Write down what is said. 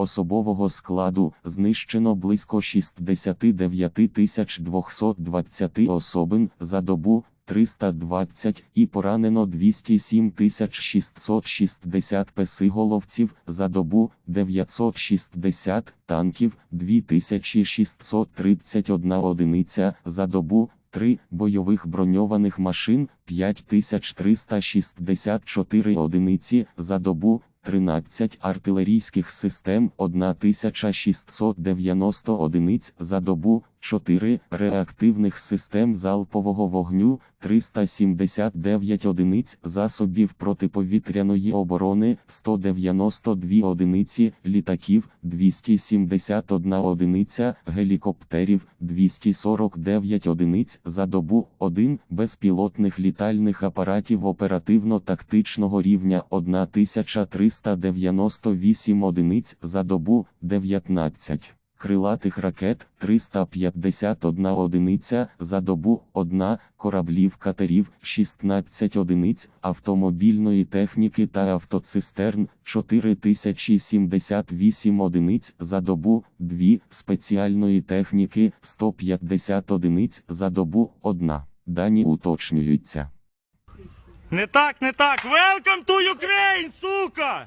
Особового складу знищено близько 69 220 особин за добу 320 і поранено 207 660 песиголовців за добу 960 танків 2631 одиниця за добу 3 бойових броньованих машин 5364 одиниці за добу 13 артилерійських систем 1690 одиниць за добу, 4 реактивних систем залпового вогню, 379 одиниць засобів протиповітряної оборони, 192 одиниці літаків, 271 одиниця гелікоптерів, 249 одиниць за добу, 1 безпілотних літальних апаратів оперативно-тактичного рівня 1398 одиниць за добу, 19. Крилатих ракет 351 одиниця за добу, 1 кораблів катерів 16 одиниць, автомобільної техніки та автоцистерн 4078 одиниць за добу, 2 спеціальної техніки 150 одиниць за добу, 1. Дані уточнюються. Не так, не так. Welcome to Ukraine, сука!